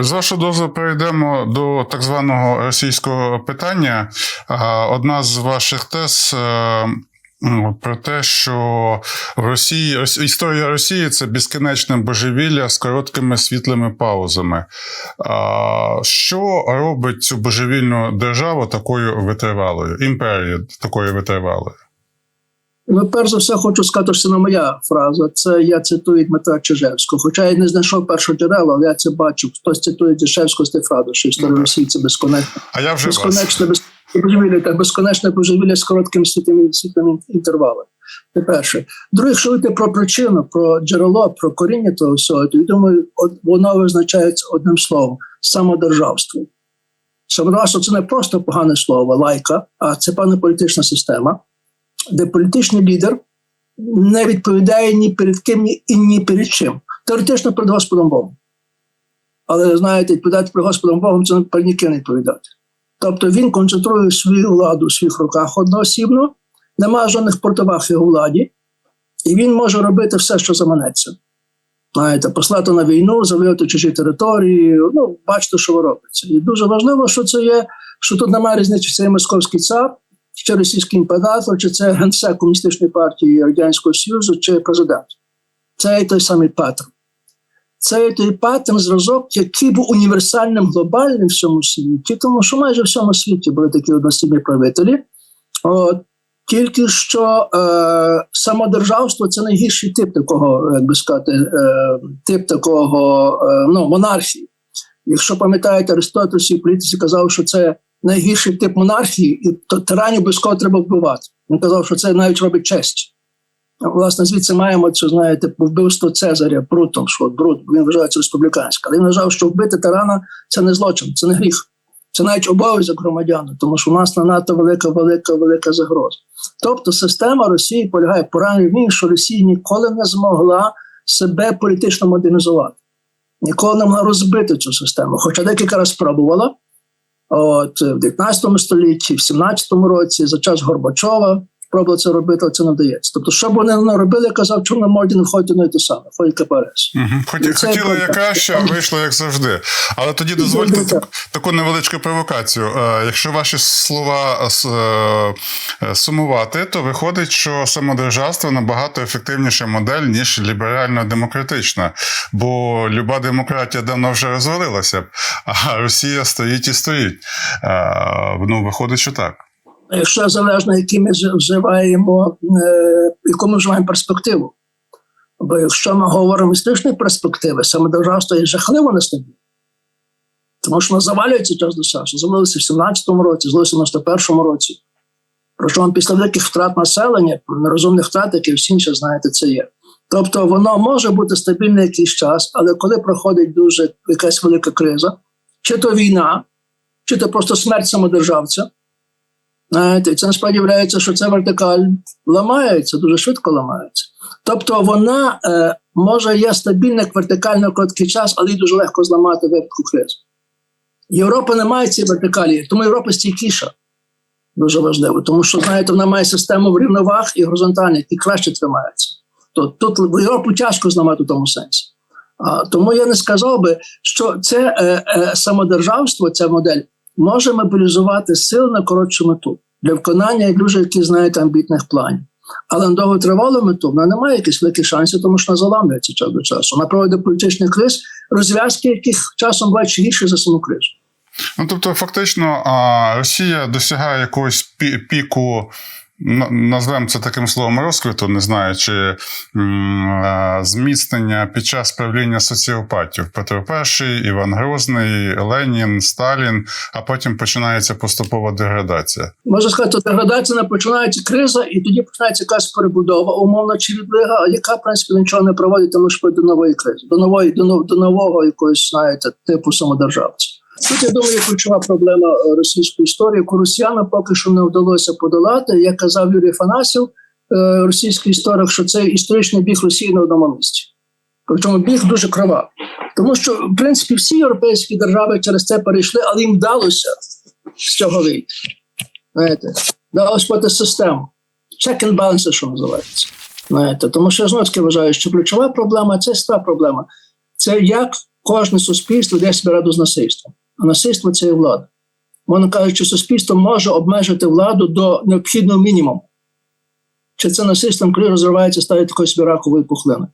З вашого дозволу перейдемо до так званого російського питання. Одна з ваших тез. е, Про те, що в Росії Рос- історія Росії це безкінечне божевілля з короткими світлими паузами. Що робить цю божевільну державу такою витривалою, імперію такою витривалою? Ну, перш за все, хочу сказати, що це не моя фраза. Це я цитую Дмитра Чижевського. Хоча я не знайшов першого джерела, але я це бачу. Хтось цитує Чижевського з тієї що історія Росії це безконечно. А я вже. Безконечне без божевілля, так безконечне божевілля з коротким світлим світлим інтервалом. Це перше. Друге, якщо говорити про причину, про джерело, про коріння того всього, то я думаю, воно визначається одним словом самодержавство. Самодержавство це не просто погане слово, лайка, а це певна політична система, де політичний лідер не відповідає ні перед ким, і ні перед чим. Теоретично перед Господом Богом. Але знаєте, відповідати перед Господом Богом це перед ніким не відповідати. Тобто він концентрує свою владу у своїх руках одноосібно, немає жодних противаг його владі, і він може робити все, що заманеться. Знаєте, послати на війну, завоювати чужі території, ну, бачите, що робиться. І дуже важливо, що це є, що тут немає різниці, це є московський цар, чи російський імператор, чи це генсек комуністичної партії Радянського Союзу, чи президент. Це той самий паттерн. Це той паттерн зразок, який був універсальним глобальним в всьому світі, тому що майже в всьому світі були такі одностійні правителі. От, тільки що е, самодержавство це найгірший тип такого, як би сказати, е, тип такого е, ну, монархії. Якщо пам'ятаєте, Аристотель у політиці казав, що це найгірший тип монархії, і тиранів обов'язково треба вбивати. Він казав, що це навіть робить честь. Власне, звідси маємо цю, знаєте, вбивство Цезаря Брутом, що Брут він вважається республіканським. Але він вважав, що вбити тирана це не злочин, це не гріх. Це навіть обов'язок громадян, тому що у нас на НАТО велика, велика, велика загроза. Тобто система Росії полягає в пораненні в ній, що Росія ніколи не змогла себе політично модернізувати, ніколи не могла розбити цю систему. Хоча декілька разів спробувала. От в 19 столітті, в 17 році, за час Горбачова пробували це робити, але це не вдається. Тобто, що б вони не робили, я казав, чому не можуть не входити на те саме, ходять КПРС. Угу. Хоті, І хотіли як краще, а вийшло як завжди. Але тоді дозвольте так, таку невеличку провокацію. Е, Якщо ваші слова е, е, сумувати, то виходить, що самодержавство набагато ефективніша модель, ніж ліберально-демократична. Бо люба демократія давно вже розвалилася, а Росія стоїть і стоїть. Ну, виходить, що так. Якщо залежно, які ми вживаємо, е, яку ми вживаємо перспективу. Бо якщо ми говоримо з історичної перспективи, самодержавство є жахливо нестабільне. Тому що воно завалюється час до часу. Завалилося в 17-му році, завалилося в 91-му році. Причому після великих втрат населення, нерозумних втрат, які всі інші знаєте, це є. Тобто воно може бути стабільне якийсь час, але коли проходить дуже якась велика криза, чи то війна, чи то просто смерть самодержавця, Знаєте, це насправді виявляється, що ця вертикаль ламається, дуже швидко ламається. Тобто вона е, може є стабільна як вертикальна короткий час, але її дуже легко зламати в випадку кризи. Європа не має цієї вертикалі, тому Європа стійкіша. Дуже важливо, тому що знаєте, вона має систему врівноваг і горизонтальних, які краще тримаються. То тут Європу тяжко зламати в тому сенсі. А, тому я не сказав би, що це е, е, самодержавство, ця модель, може мобілізувати сили на коротшу мету для виконання дуже які знають амбітних планів. Але на довготривалу мету вона не має якихось великих шансів, тому що вона заламлюється час до часу. Вона проводить політичних криз, розв'язки яких часом бувають гірше за саму кризу. Ну, тобто, фактично, Росія досягає якогось пі- піку, назвемо це таким словом розквіту, не знаю, чи зміцнення під час правління соціопатів. Петро І, Іван Грозний, Ленін, Сталін, а потім починається поступова деградація. Можна сказати, деградація починається криза, і тоді починається якась перебудова, умовно чи відлига, яка в принципі нічого не проводить, тому що до нової кризи, до нової, до, нов- до нового якогось, знаєте, типу самодержавця. Тут я думаю, ключова проблема е, російської історії, яку росіянам поки що не вдалося подолати. Як казав Юрій Фанасів, е, російський історик, що це історичний біг Росії на одному місці. Причому біг дуже кривавий. Тому що, в принципі, всі європейські держави через це перейшли, але їм вдалося з цього вийти. Знаєте, вдалося проти систему. Check and balance, що називається. Знаєте, тому що я знову таки вважаю, що ключова проблема це ста проблема. Це як кожне суспільство дає собі раду з насильством. А насильство це є влада. Можна кажучи, суспільство може обмежити владу до необхідного мінімуму. Чи це насильством, коли розривається, ставить такої собі ракової пухлини.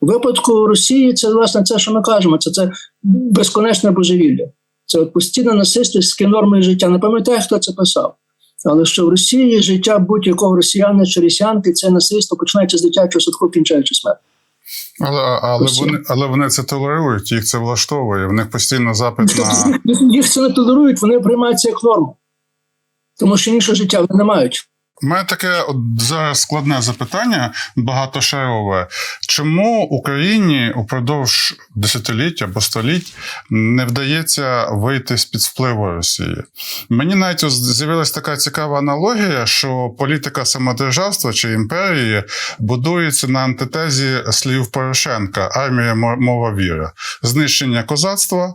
У випадку Росії це власне це, що ми кажемо, це, це безконечне божевілля. Це от постійне насильство норми життя. Не пам'ятаю, хто це писав. Але що в Росії життя будь-якого росіянина чи росіянки це насильство починається з дитячого садку, кінчаючи смерть. Але, але, вони, але вони це толерують, їх це влаштовує. В них постійно запит на. Їх, це не толерують, вони приймають це як норму. Тому що іншого життя вони не мають. Мене таке от зараз складне запитання, багатошарове. Чому Україні упродовж десятиліть або століть не вдається вийти з під впливу Росії? Мені навіть з'явилася така цікава аналогія, що політика самодержавства чи імперії будується на антитезі слів Порошенка: армія, мова, віра, знищення козацтва,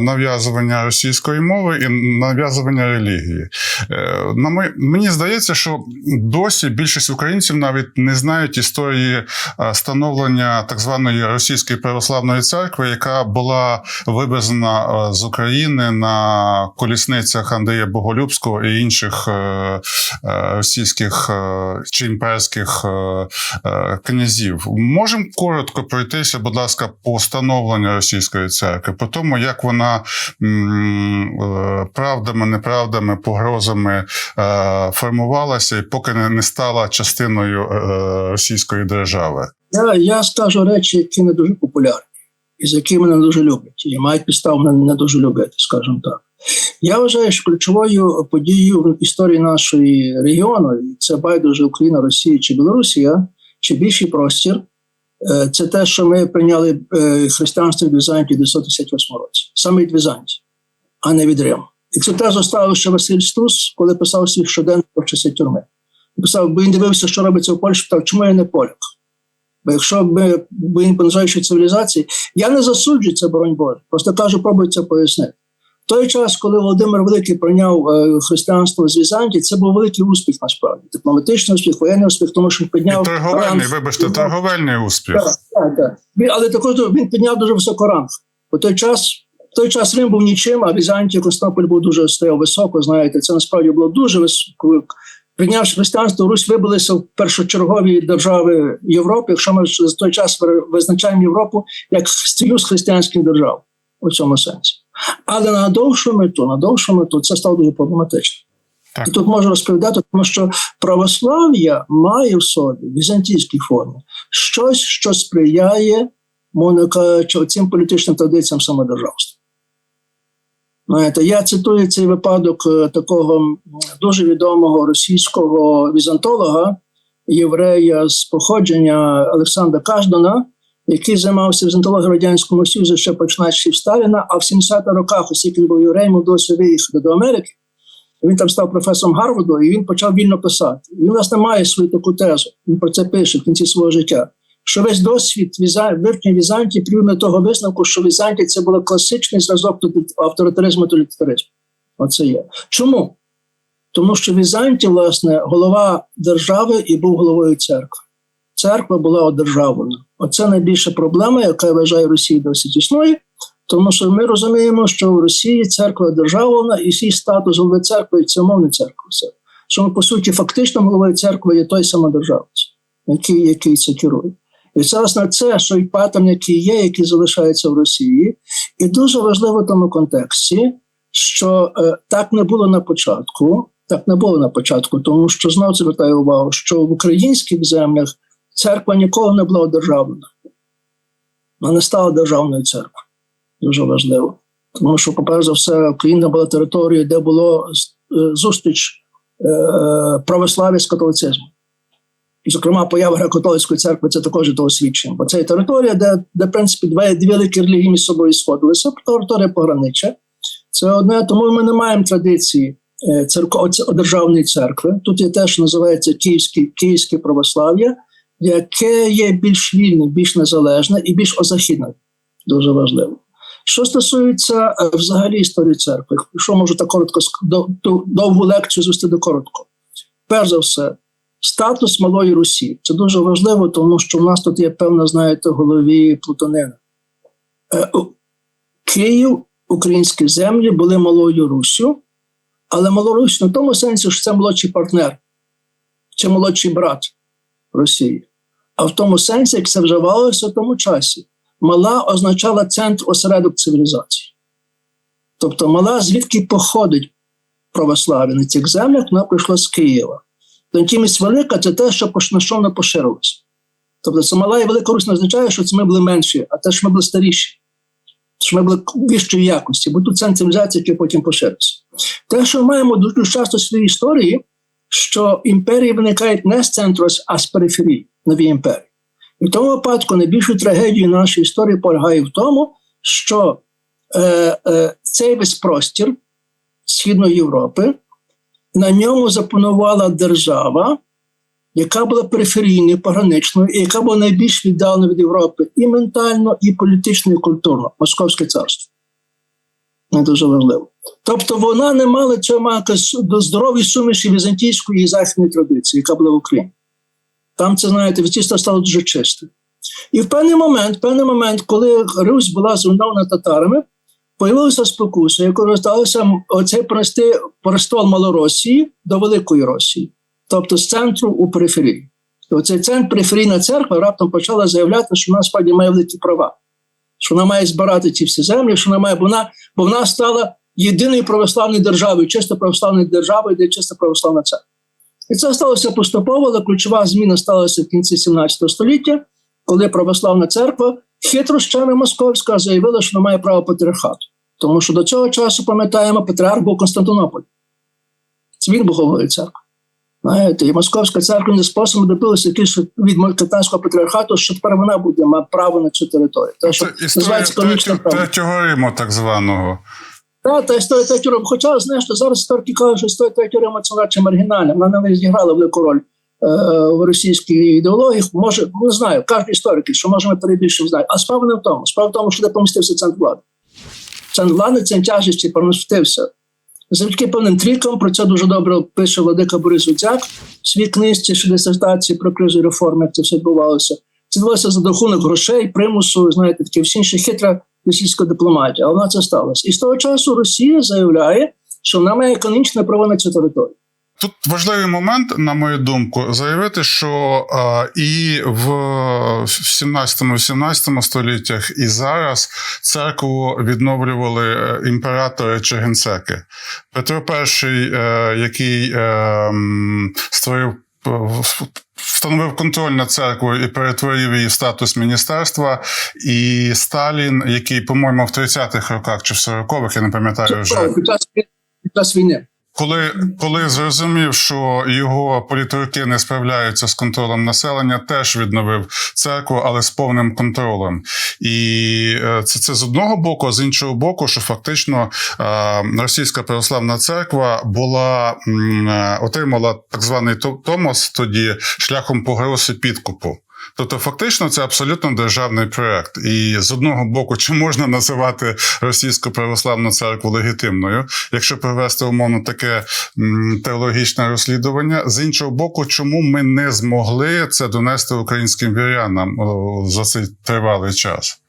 нав'язування російської мови і нав'язування релігії. Е, мені здається, що досі більшість українців навіть не знають історії е, становлення так званої російської православної церкви, яка була вивезена е, з України на колісницях Андрія Боголюбського і інших е, російських чи імперських князів. Можемо коротко пройтися, будь ласка, по становленню російської церкви, по тому, як вона правдами, неправдами, погрозами е, формувалася і поки не, не стала частиною е, російської держави. Я, я скажу речі, які не дуже популярні, і з якими не дуже люблять, і мають підставу мене не дуже любити, скажімо так. Я вважаю, що ключовою подією в історії нашої регіону, це байдуже Україна, Росія чи Білорусія, чи більший простір, е, це те, що ми прийняли е, християнство від Візантії в 958 році, саме від Візантії, а не від Риму. І це те зоставив ще Василь Стус, коли писав свій щоденник в часи тюрми. Писав, бо він дивився, що робиться в Польщі, питав, чому я не поляк? Бо якщо ми він понижаючи цивілізації, я не засуджую це, боронь Боже. Просто кажу, пробую це пояснити. В той час, коли Володимир Великий прийняв е, християнство з Візантії, це був великий успіх насправді. Дипломатичний успіх, воєнний успіх, тому що він І підняв торговельний, ранг. вибачте, торговельний успіх. Так, так, так. Він, але також він підняв дуже високо ранг. У той час, в той час Рим був нічим, а Візантія Константинополь був дуже стояв високо. Знаєте, це насправді було дуже високо. Прийнявши християнство, Русь вибилася в першочергові держави Європи, якщо ми за той час визначаємо Європу як союз християнських держав у цьому сенсі. Але на довшу мету, на довшу мету це стало дуже проблематично. Так. І тут можу розповідати, тому що православ'я має в собі в візантійській формі щось, що сприяє, мовно цим політичним традиціям самодержавства. Знаєте, я цитую цей випадок е, такого дуже відомого російського візантолога, єврея з походження Олександра Каждана, який займався візантологією Радянському Союзі ще починаючи Сталіна, а в 70-х роках, оскільки він був євреєм, вдалося виїхати до Америки. Він там став професором Гарварду, і він почав вільно писати. Він власне має свою таку тезу. Він про це пише в кінці свого життя. Що весь досвід Віза- Візантії привів до того висновку, що Візантія це був класичний зразок авторитаризму і тоталітаризму. Оце є. Чому? Тому що Візантія, власне, голова держави і був головою церкви. Церква була одержавлена. Оце найбільша проблема, яка я вважаю Росії досить існує. Тому що ми розуміємо, що в Росії церква державна і свій статус голови церкви це мовна церква. Що по суті, фактично головою церкви є той самодержавець, який, який це керує. І це власне це, паттерн, який є, який залишається в Росії, і дуже важливо в тому контексті, що е, так не було на початку, так не було на початку, тому що знову звертаю увагу, що в українських землях церква ніколи не була одержавлена. Вона не стала державною церквою. Дуже важливо. Тому що, по-перше за все, Україна була територією, де було е, зустріч е, православ'я з католицизмом. Зокрема, поява греко-католицької церкви це також є того свідчення. Бо це є територія, де, де в принципі, дві, дві великі релігії між собою сходилися. Територія погранича. Це одне, тому ми не маємо традиції е, церков, державної церкви. Тут є те, що називається Київське, Київське православ'я, яке є більш вільне, більш незалежне і більш озахідне. Дуже важливо. Що стосується е, взагалі історії церкви, що можу так коротко до- довгу лекцію звести до коротко. Перш за все, статус малої Русі. Це дуже важливо, тому що в нас тут є певна, знаєте, в голові плутанина. Е, Київ, українські землі були малою Руссю, але Малорусь в тому сенсі, що це молодший партнер чи молодший брат Росії, а в тому сенсі, як це вживалося в тому часі. Мала означала центр осередок цивілізації. Тобто мала, звідки походить православ'я на цих землях, вона прийшла з Києва. Натомість велика це те, що на що вона поширилося. Тобто це мала і велика Русь не означає, що це ми були менші, а те, що ми були старіші, що ми були вищої якості, бо тут центр цивілізації, який потім поширився. Те, що ми маємо дуже часто в своїй історії, що імперії виникають не з центру, а з периферії, нові імперії. І в тому випадку найбільшою трагедією нашої історії полягає в тому, що е, е, цей весь простір Східної Європи на ньому запанувала держава, яка була периферійною, пограничною, і яка була найбільш віддалена від Європи і ментально, і політично, і культурно Московське царство. Не дуже важливо. Тобто вона не мала цього якось до здорової суміші візантійської і західної традиції, яка була в Україні. Там це, знаєте, вітійство стало дуже чистим. І в певний момент, в певний момент, коли Русь була зруйнована татарами, появилася спокуса, яку сталося оцей прости престол Малоросії до Великої Росії, тобто з центру у периферії. Оцей центр периферійна церква раптом почала заявляти, що вона справді має великі права, що вона має збирати ці всі землі, що вона має, бо вона, бо вона стала єдиною православною державою, чисто православною державою, де чисто православна церква. І це сталося поступово, але ключова зміна сталася в кінці 17 століття, коли православна церква, хитрощана московська, заявила, що вона має право патріархату. Тому що до цього часу, пам'ятаємо, патріарх був Константинополь. Це він був головою церкви. Знаєте, і московська церква не способом добилася якийсь від катанського патріархату, що тепер вона буде мати право на цю територію. Те, що Це історія третього, третього Риму, так званого. Та, та історія третього Риму. Хоча, знаєш, зараз історики кажуть, що історія третього Риму це радше маргінальна. Вона не зіграла велику роль в російській ідеології. Може, не знаю, кожен історик, що може ми перебільшимо знає. А справа не в тому. Справа в тому, що де помістився центр влади. Центр влади центр тяжесті помістився. Завдяки певним трікам про це дуже добре пише Владика Борис Гуцяк в своїй книжці що дисертації про кризу реформи, як це все відбувалося. Це відбувалося за рахунок грошей, примусу, знаєте, таке всі інші хитра російська дипломатія. Але вона це сталося. І з того часу Росія заявляє, що вона має економічне право на цю територію. Тут важливий момент, на мою думку, заявити, що е, і в 17-18 століттях, і зараз церкву відновлювали е, імператори чи генсеки. Петро І, е, який е, створив. е, Встановив контроль над церквою і перетворив її в статус міністерства, і Сталін, який, по-моєму, в 30-х роках чи в 40-х, я не пам'ятаю вже. Під час війни. Коли, коли зрозумів, що його політруки не справляються з контролем населення, теж відновив церкву, але з повним контролем. І е, це, це з одного боку, а з іншого боку, що фактично е, російська православна церква була е, отримала так званий то- Томос тоді шляхом погроз і підкупу. Тобто, фактично, це абсолютно державний проект. І з одного боку, чи можна називати російську православну церкву легітимною, якщо провести умовно таке теологічне розслідування. З іншого боку, чому ми не змогли це донести українським вірянам за цей тривалий час?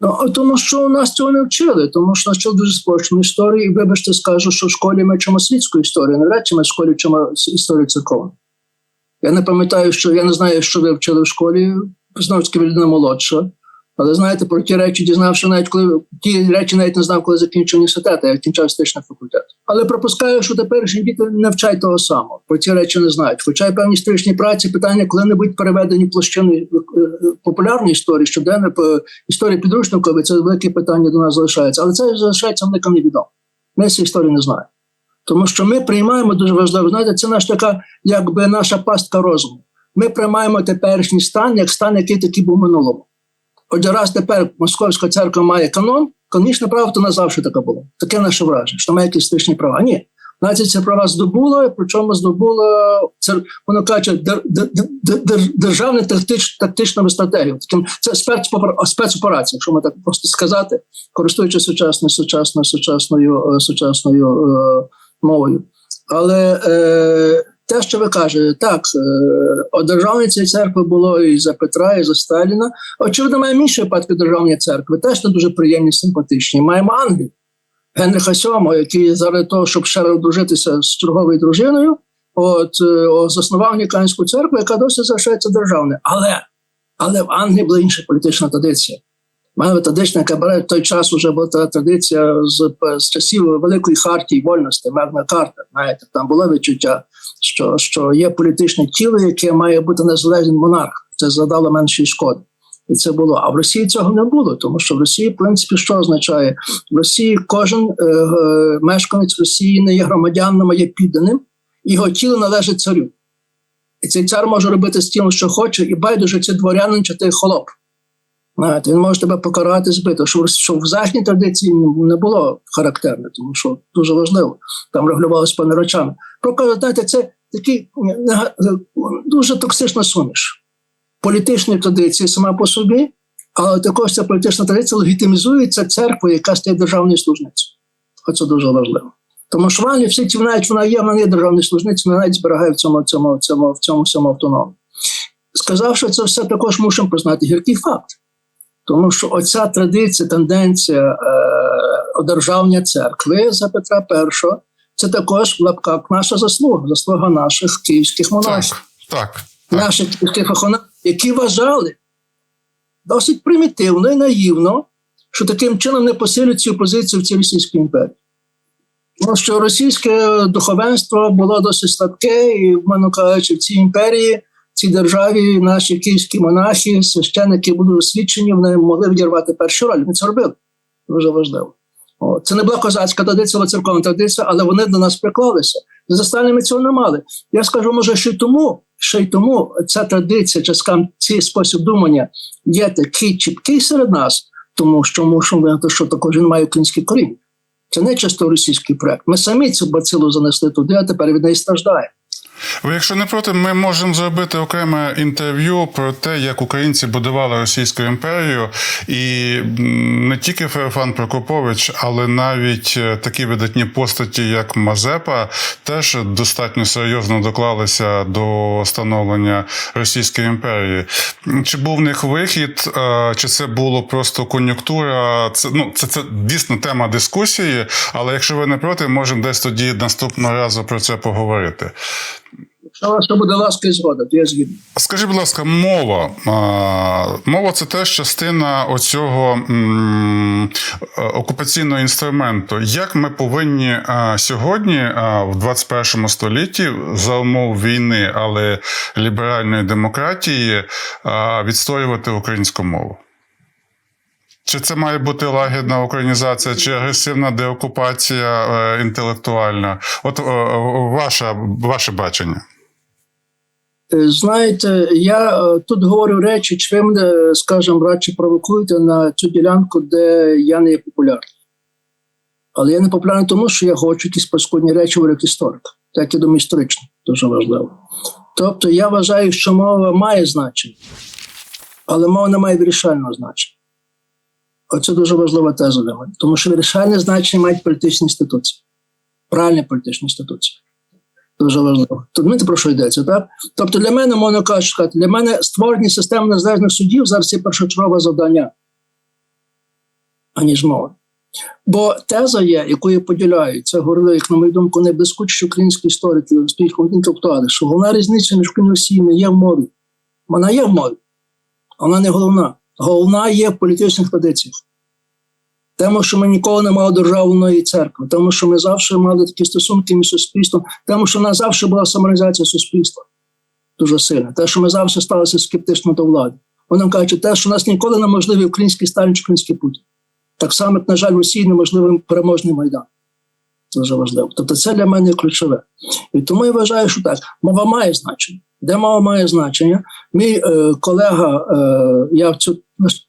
Ну, тому що нас цього не вчили, тому що нас вчили дуже спрощену історію. І вибачте, скажу, що в школі ми вчимо світську історію, навряд чи ми в школі вчимо історію церковну. Я не пам'ятаю, що я не знаю, що ви вчили в школі, знову таки людина молодша. Але знаєте, про ті речі дізнавши навіть коли ті речі навіть не знав, коли закінчив університет, я кінчав історичний факультет. Але пропускаю, що теперішні діти не вчать того самого. Про ці речі не знають. Хоча певні історичні праці питання, коли не будуть переведені площини е, е, популярної історії, щоденно по історії підручникові, це велике питання до нас залишається. Але це залишається велико невідомо. Ми цієї історії не знаємо. Тому що ми приймаємо дуже важливо. Знаєте, це наша така, якби наша пастка розуму. Ми приймаємо теперішній стан як стан, який такий був минулому. Отже, раз тепер Московська церква має канон, канонічне право, то назавжди таке було. Таке наше враження, що має якісь історичні права. Ні. Нація ці права здобула, причому здобула цер... воно каже дер... дер... дер... державну тактич... тактичну стратегію. Таким це спецпопер- спецоперація, якщо ми так просто сказати, користуючись сучасною сучасною сучасною е, сучасною е, мовою. Але е, те, що ви кажете, так, е, одержавлення цієї церкви було і за Петра, і за Сталіна. Очевидно, маємо інші випадки державної церкви, теж не дуже приємні, симпатичні. Маємо Англію, Генриха VII, який заради того, щоб ще одружитися з черговою дружиною, от е, заснував англіканську церкву, яка досі залишається державною. Але, але в Англії була інша політична традиція. Має традиція, яка в той час вже була та традиція з, з часів Великої хартії вольності, Магна Карта. Знаєте, там було відчуття, що, що є політичне тіло, яке має бути незалежним монарх. Це задало меншої шкоди. І це було. А в Росії цього не було, тому що в Росії, в принципі, що означає? В Росії кожен е, е, мешканець Росії не є громадянином, а є підданим, його тіло належить царю. І цей цар може робити з тілом, що хоче, і байдуже це дворянин чи ти холоп. Знаєте, він може тебе покарати збити, що, що в західній традиції не було характерне, тому що дуже важливо, там регулювалося певними речами. Про знаєте, це такий е, е, дуже токсична суміш політичної традиції сама по собі, але також ця політична традиція легітимізується церквою, яка стає державною служницею. Оце дуже важливо. Тому що в Англії всі ті навіть вона є, вона є державною служницею, вона навіть зберігає в цьому, цьому, цьому, в цьому всьому автономію. Сказавши це все, також мусимо признати гіркий факт. Тому що оця традиція, тенденція е, одержавня церкви за Петра І, це також в лапках наша заслуга, заслуга наших київських монахів Так, так. так. наших київських охоронців, які вважали досить примітивно і наївно, що таким чином не посилюють цю позицію в цій Російській імперії. Тому що російське духовенство було досить слабке, і, вмовно кажучи, в цій імперії, в цій державі наші київські монахи, священники були освічені, вони могли відірвати першу роль. Вони це робили. Дуже важливо. О, це не була козацька традиція, але церковна традиція, але вони до нас приклалися. За Сталіна ми цього не мали. Я скажу, може, ще й тому, ще й тому ця традиція, чи скажімо, цей спосіб думання є такий чіткий серед нас, тому що мушимо визнати, що також він має український корінь. Це не чисто російський проект. Ми самі цю бацилу занесли туди, а тепер від неї страждаємо. Ви, якщо не проти, ми можемо зробити окреме інтерв'ю про те, як українці будували Російську імперію, і не тільки Феофан Прокопович, але навіть е, такі видатні постаті, як Мазепа, теж достатньо серйозно доклалися до становлення Російської імперії. Чи був в них вихід, е, чи це було просто кон'юнктура? Це ну це, це дійсно тема дискусії. Але якщо ви не проти, можемо десь тоді наступного разу про це поговорити. Ще буде ласка і згода, то я згідний. Скажіть, будь ласка, мова. Мова це теж частина оцього е, окупаційного інструменту. Як ми повинні сьогодні, в 21 столітті, за умов війни, але ліберальної демократії, відстоювати українську мову? Чи це має бути лагідна українізація, чи агресивна деокупація е, інтелектуальна? От е, ваше, ваше бачення. Е, Знаєте, я е, тут говорю речі, чи ви мене, скажімо, радше провокуєте на цю ділянку, де я не є популярний. Але я не популярний тому, що я хочу якісь паскудні речі як історик. Так я думаю, історично, дуже важливо. Тобто я вважаю, що мова має значення, але мова не має вирішального значення. Оце дуже важлива теза для мене, тому що вирішальне значення мають політичні інституції, правильні політичні інституції. Дуже важливо. Тут ми про що йдеться, так? Тобто для мене, можна кажучи, для мене створення системи незалежних судів зараз є першочергове завдання, аніж мова. Бо теза є, яку я поділяю, це говорили, як на мою думку, найблискучіші українські історики, успішні інтелектуали, що головна різниця між Росією не є в мові. Вона є в мові, вона не головна. Головна є в політичних традиціях. Тому, що ми ніколи не мали державної церкви, тому що ми завжди мали такі стосунки між суспільством, тому що в нас завжди була саморизація суспільства дуже сильна. Те, що ми завжди сталися скептично до влади. Вони кажуть, те, що у нас ніколи неможливий український Сталін чи український Путін. Так само, на жаль, в Росії неможливий переможний Майдан. Це дуже важливо. Тобто це для мене ключове. І тому я вважаю, що так, мова має значення. Де мова має значення? Мій е, колега, е, я цю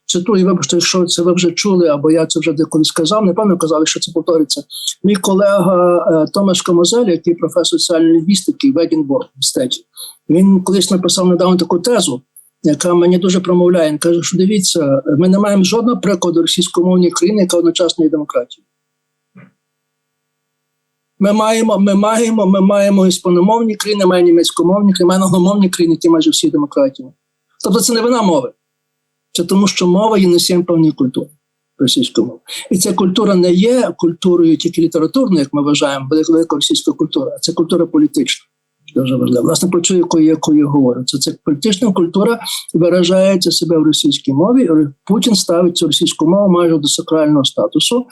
цитую, вибачте, що це ви вже чули, або я це вже деколи сказав, напевно казали, що це повториться. Мій колега е, Томаш Камозель, який професор соціальної лінгвістики в Едінбург в стеті, він колись написав недавно таку тезу, яка мені дуже промовляє. Він каже, що дивіться, ми не маємо жодного прикладу російськомовної країни, яка одночасно є демократією. Ми маємо, ми маємо, ми маємо іспаномовні країни, маємо німецькомовні країни, маємо англомовні країни, які майже всі демократії. Тобто це не вина мови. Це тому, що мова є носієм певної культури російської мови. І ця культура не є культурою тільки літературною, як ми вважаємо, велика, російська культура, а це культура політична. Дуже важливо. Власне, про якою, якою я говорю. Це, це політична культура виражається себе в російській мові. Путін ставить цю російську мову майже до сакрального статусу.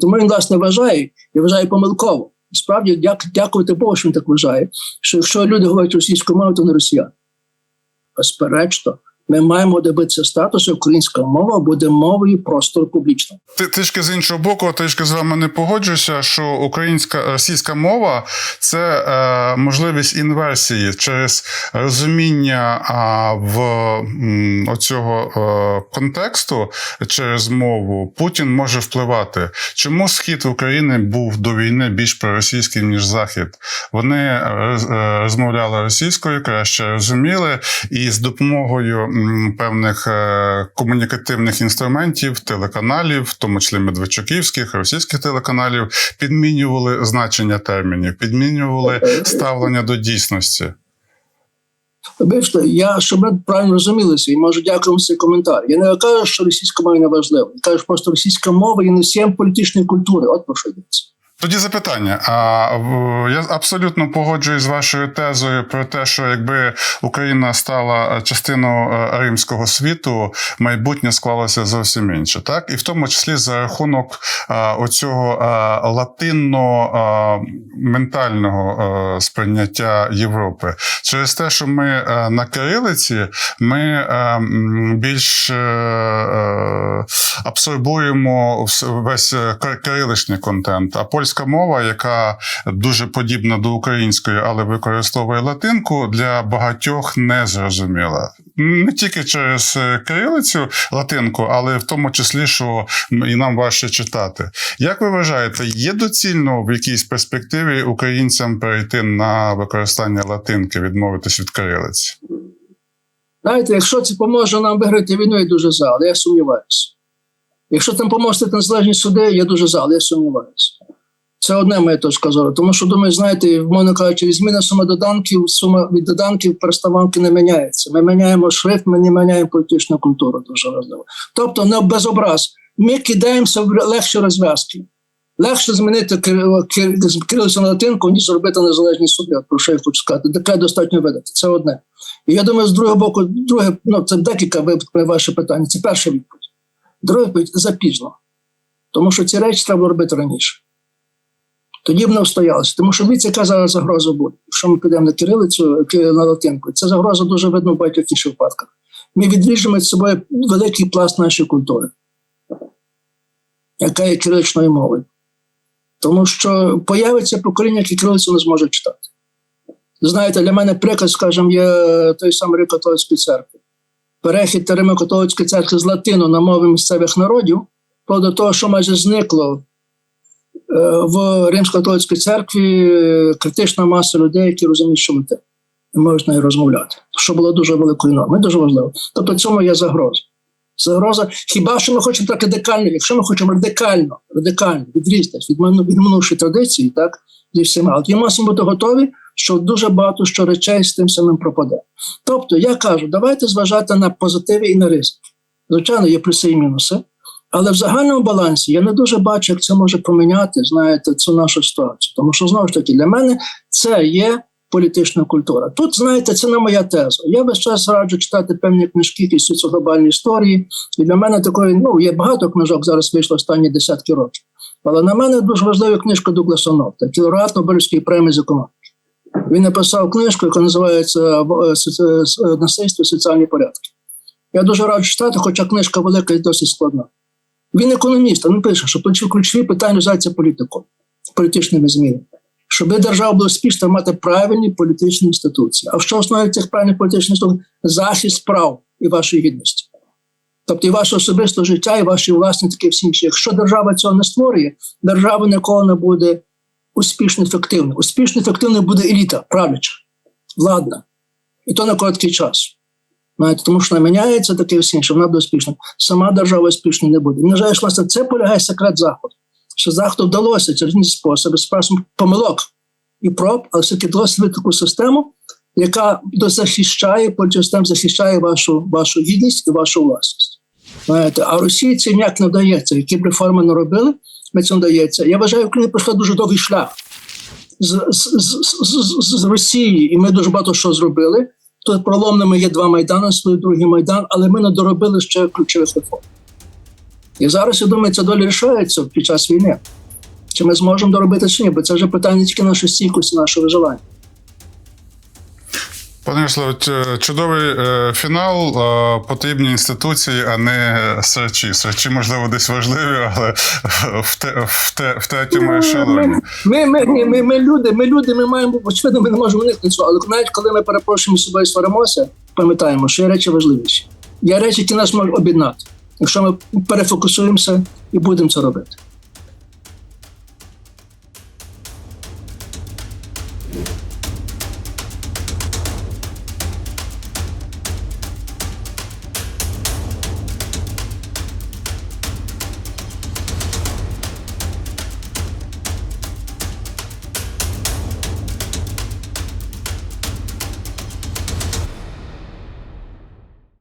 Тому він, власне, вважає, і вважає помилково. Справді, дяк, дякувати Богу, що він так вважає, що якщо люди говорять російською мовою, то не росіяни. Безперечно, ми маємо добитися статусу, українська мова буде мовою простору публічного. Ти трішки з іншого боку, трішки з вами не погоджуюся, що українська російська мова це е, можливість інверсії через розуміння а, в м, оцього е, контексту через мову Путін може впливати. Чому схід України був до війни більш проросійським ніж захід? Вони роз- е, розмовляли російською, краще розуміли, і з допомогою певних е, комунікативних інструментів, телеканалів, в тому числі медведчуківських, російських телеканалів, підмінювали значення термінів, підмінювали ставлення до дійсності. Вибачте, я щоб ми правильно розумілися, і може дякуємо за цей коментар. Я не кажу, що російська мова не важлива. Я кажу, просто російська мова є носієм політичної культури. От про що йдеться. Тоді запитання. А я абсолютно погоджуюсь з вашою тезою про те, що якби Україна стала частиною е, римського світу, майбутнє склалося зовсім інше, так і в тому числі за рахунок а, оцього латинно ментального сприйняття Європи, через те, що ми е, на кирилиці, ми е, більш е, е, абсорбуємо весь е, кириличний контент. А польська мова, яка дуже подібна до української, але використовує латинку, для багатьох не зрозуміла. Не тільки через е, кирилицю латинку, але в тому числі, що і нам важче читати. Як ви вважаєте, є доцільно в якійсь перспективі українцям перейти на використання латинки, відмовитись від кирилиці? Знаєте, якщо це поможе нам виграти війну, я дуже за, але я сумніваюся. Якщо там поможете незалежні суди, я дуже за, але я сумніваюся. Це одне моя точка зору. Тому що, думаю, знаєте, мовно кажучи, зміна суми доданків, сума від доданків переставанки не міняється. Ми міняємо шрифт, ми не міняємо політичну культуру, дуже важливо. Тобто, не без образ. Ми кидаємося в легші розв'язки. Легше змінити кир- кир- кирилицю на латинку, ніж зробити незалежні суди. От Про що я хочу сказати. Таке достатньо видати. Це одне. І я думаю, з другого боку, друге, ну це декілька випадків ваше питання. Це перша відповідь. Друга відповідь запізно. Тому що ці речі треба робити раніше. Тоді б не встоялося. Тому що дивіться, яка зараз загроза буде. Якщо ми підемо на кирилицю, на латинку, це загроза дуже видно в багатьох інших випадках. Ми відріжемо від собою великий пласт нашої культури, яка є кириличною мовою. Тому що появиться покоління, яке кирилицю не зможе читати. Знаєте, для мене приклад, скажімо, є той самий Рим-католицької церкви. Перехід Римо-католицької церкви з латину на мови місцевих народів, до того, що майже зникло в Римсько-католицькій церкві е, критична маса людей, які розуміють, що латин. І можуть з нею розмовляти, що було дуже великою нормою, дуже важливо. Тобто цьому є загроза. Загроза, хіба що ми хочемо так радикально, якщо ми хочемо радикально, радикально відрізатись від минувшої традиції, так, зі всіма, от ми мусимо бути готові, що дуже багато що речей з тим самим пропаде. Тобто, я кажу, давайте зважати на позитиви і на ризики. Звичайно, є плюси і мінуси, але в загальному балансі я не дуже бачу, як це може поміняти, знаєте, цю нашу ситуацію. Тому що знову ж таки для мене це є політична культура. Тут, знаєте, це не моя теза. Я весь час раджу читати певні книжки, які стосуються глобальної історії. І для мене такої, ну, є багато книжок зараз вийшло останні десятки років. Але на мене дуже важлива книжка Дугласа Нотта, кілорат Нобелівської премії з економіки. Він написав книжку, яка називається е, соці- е, Насильство і соціальні порядки. Я дуже раджу читати, хоча книжка велика і досить складна. Він економіст, він пише, що ключові- питання називаються політикою, політичними змінами. Щоб держава була успішна, мати правильні політичні інституції. А що основі цих правильних політичних інституцій? Захист прав і вашої гідності. Тобто і ваше особисте життя, і ваші власні такі всі інші. Якщо держава цього не створює, держава ніколи не буде успішно ефективна. Успішно ефективна буде еліта, правляча, владна. І то на короткий час. Знаєте, тому що вона міняється таке все інше, вона буде успішна. Сама держава успішна не буде. На жаль, власне, це полягає секрет Заходу. що Заходу вдалося через різні способи, способом помилок і проб, але все-таки вдалося таку систему, яка захищає, система захищає вашу, вашу гідність і вашу власність. Знаєте, а Росії це ніяк не вдається. Які б реформи не робили, ми це не вдається. Я вважаю, Україна пройшла дуже довгий шлях з, з, з, з, з Росії, і ми дуже багато що зробили. Тут проломними є два майдани, свій другий майдан, але ми не доробили ще ключових реформ. І зараз я думаю, ця доля рішається під час війни. Чи ми зможемо доробити чи ні? Бо це вже питання тільки нашої стійкості, нашого виживання. Пане Ярославе, чудовий е, фінал. Е, Потрібні інституції, а не серчі. Серчі, можливо, десь важливі, але в, те, в, те, в третьому ешелоні. Ми, ми, ми, ми, ми люди, ми люди, ми маємо очевидно, ми не можемо уникнути цього. Але навіть коли ми перепрошуємо собою і сваримося, пам'ятаємо, що є речі важливіші. Є речі, які нас можуть об'єднати, якщо ми перефокусуємося і будемо це робити.